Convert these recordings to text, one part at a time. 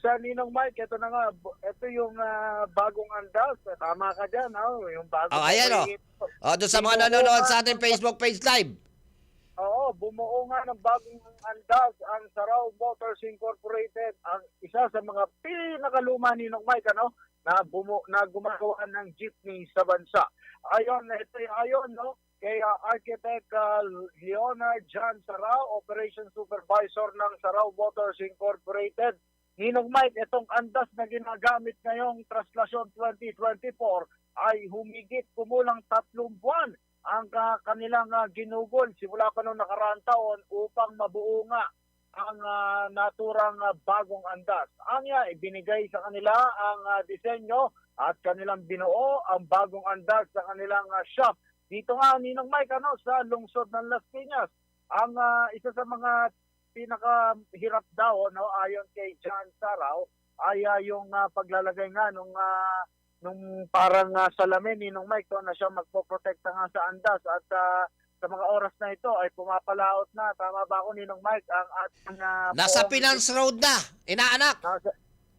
sa Ninong Mike, ito na nga, ito yung ah, bagong andas. Tama ka dyan, oh, yung bagong Oh, ayan, oh. operate. O, doon sa mga nanonood sa ating Facebook page live. Oo, bumuo nga ng bagong andas ang Sarao Motors Incorporated, ang isa sa mga pinakaluma ni Ninong Mike, ano, na, bumu na gumagawa ng jeepney sa bansa. Ayon, ito yung ayon, no, kay ah, Architect ah, Leonard John Sarao, Operation Supervisor ng Sarao Motors Incorporated. Ninong Mike, itong andas na ginagamit ngayong Traslasyon 2024 ay humigit kumulang tatlong buwan ang ah, kanilang ah, ginugol simula pa noong nakaraang taon upang mabuo nga ang ah, naturang ah, bagong andas. Anya, ibinigay sa kanila ang ah, disenyo at kanilang binuo ang bagong andas sa kanilang ah, shop. Dito nga, Ninong Mike, ano, sa lungsod ng Las Piñas, ang ah, isa sa mga pinakahirap daw, no, ayon kay John Sarao, ay ah, yung ah, paglalagay nga nung ah, nung parang ah, salamin ni nung Mike to, na siya magpoprotekta nga sa andas at ah, sa mga oras na ito ay pumapalaot na. Tama ba ako Ninong Mike? Ang ating ah, Nasa poong- Finance Road na, inaanak. Nasa,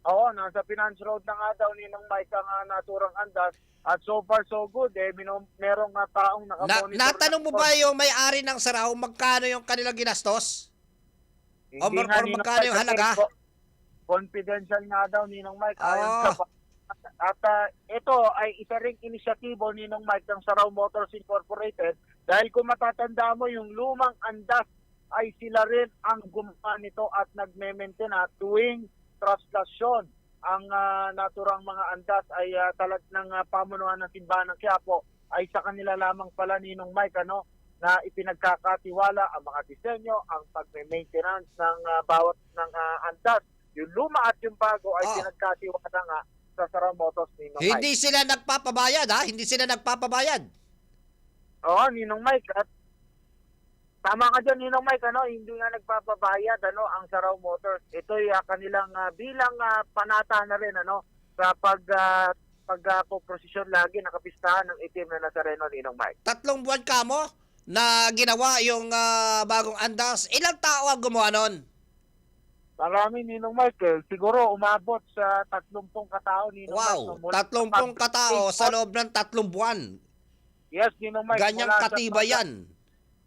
oo, nasa Finance Road na nga daw Ninong Mike ang ah, naturang andas. At so far so good, eh, minom, merong nga taong Na, nakamonitor. natanong mo ba yung may-ari ng Sarao magkano yung kanilang ginastos? Hindi O, mar- magkano yung Mike, halaga? Confidential nga daw Ninong Mike. ayon Oo. sa At ah, ito ay isa ring inisyatibo ni Ninong Mike ng Sarao Motors Incorporated dahil kung matatanda mo yung lumang andas ay sila rin ang gumawa nito at nagme-maintain at tuwing traslasyon ang ah, naturang mga andas ay uh, talag ng ah, pamunuan ng simbahan ng Quiapo ay sa kanila lamang pala Ninong Mike ano na ipinagkakatiwala ang mga disenyo, ang pagme-maintenance ng ah, bawat ng ah, andas. Yung luma at yung bago ay Ah. pinagkatiwala nga sa Sarao Motors Ninong Mike. Hindi sila nagpapabayad ha, hindi sila nagpapabayad. Oo, Ninong Mike. At tama ka dyan, Ninong Mike. Ano, hindi nga nagpapabayad ano, ang Sarao Motors. Ito ay ah, kanilang ah, bilang ah, panata na rin ano, sa pag uh, pag ah, posisyon lagi nakapistahan ng itim na Nazareno, Ninong Mike. Tatlong buwan ka mo na ginawa yung ah, bagong andas. Ilang tao ang gumawa nun? Marami, Ninong Mike. Eh. Siguro umabot sa 30 katao, Ninong Mike. Wow, no, mula- tatlumpong katao sa loob ng tatlong buwan. Yes, Ninong Mike. Ganyang sa katiba pag- yan.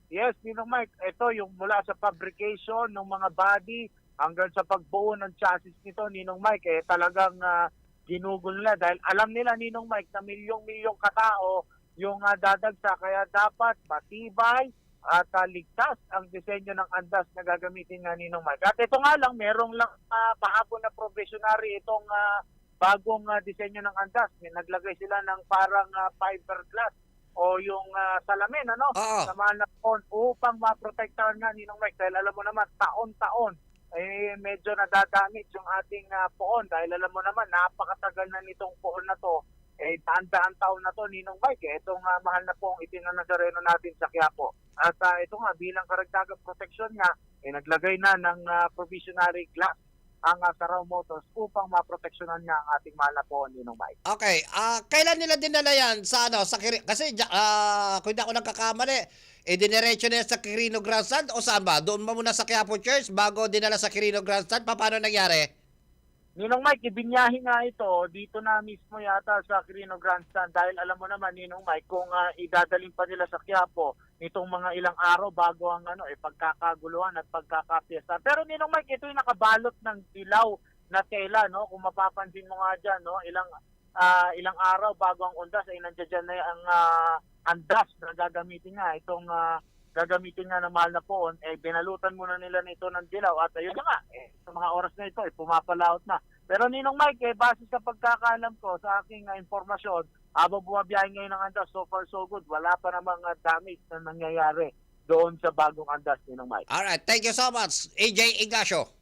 Yes, Ninong Mike, ito yung mula sa fabrication ng mga body hanggang sa pagbuo ng chassis nito, Ninong Mike, eh talagang ah, ginugol nila dahil alam nila, Ninong Mike, na milyong-milyong katao yung uh, dadagsa. Kaya dapat matibay at ah, ligtas ang disenyo ng andas na gagamitin nga Ninong Mike. At ito nga lang, merong lang uh, pahapon na provisionary itong ah, bagong ah, disenyo ng andas. May naglagay sila ng parang ah, fiberglass o yung ah, salamin, ano? Oo. sa mga upang maprotektahan nga ni Mike dahil alam mo naman taon-taon eh medyo nadadamit yung ating ah, poon dahil alam mo naman napakatagal na nitong poon na to eh daan-daan taon na to Ninong Mike eh, itong ah, mahal na pong itinanasareno natin sa Quiapo at ah, ito nga bilang karagdagang proteksyon nga eh naglagay na ng ah, provisionary glass ang uh, Sarao Motors upang maproteksyonan nga ang ating mahal na poon Ninong Mike Okay, ah kailan nila dinala yan sa ano, sa Kiri- kasi ah kung hindi ako nagkakamali, eh diniretso na sa Quirino Grandstand o saan ba? Doon ba muna sa Quiapo Church bago dinala sa Quirino Grandstand? Pa- Paano nangyari? Ninong Mike, ibinyahe nga ito dito na mismo yata sa Quirino Grandstand dahil alam mo naman Ninong Mike kung ah, idadaling pa nila sa Quiapo nitong mga ilang araw bago ang ano eh pagkakaguluhan at pagkakapiesta. Pero Ninong Mike, ito yung nakabalot ng dilaw na tela no. Kung mapapansin mo nga diyan no, ilang ah, ilang araw bago ang undas ay nandiyan na ang ah, andas na gagamitin nga itong ah, gagamitin nga ng mahal na poon, eh binalutan muna nila nito ng dilaw at ayun na nga, eh, sa mga oras na ito, eh, pumapalaot na. Pero Ninong Mike, eh, base sa pagkakaalam ko, sa aking ah, impormasyon, habang bumabiyahe ngayon ng andas, so far so good, wala pa namang uh, damage na nangyayari doon sa bagong andas, Ninong Mike. Alright, thank you so much, AJ Ignacio.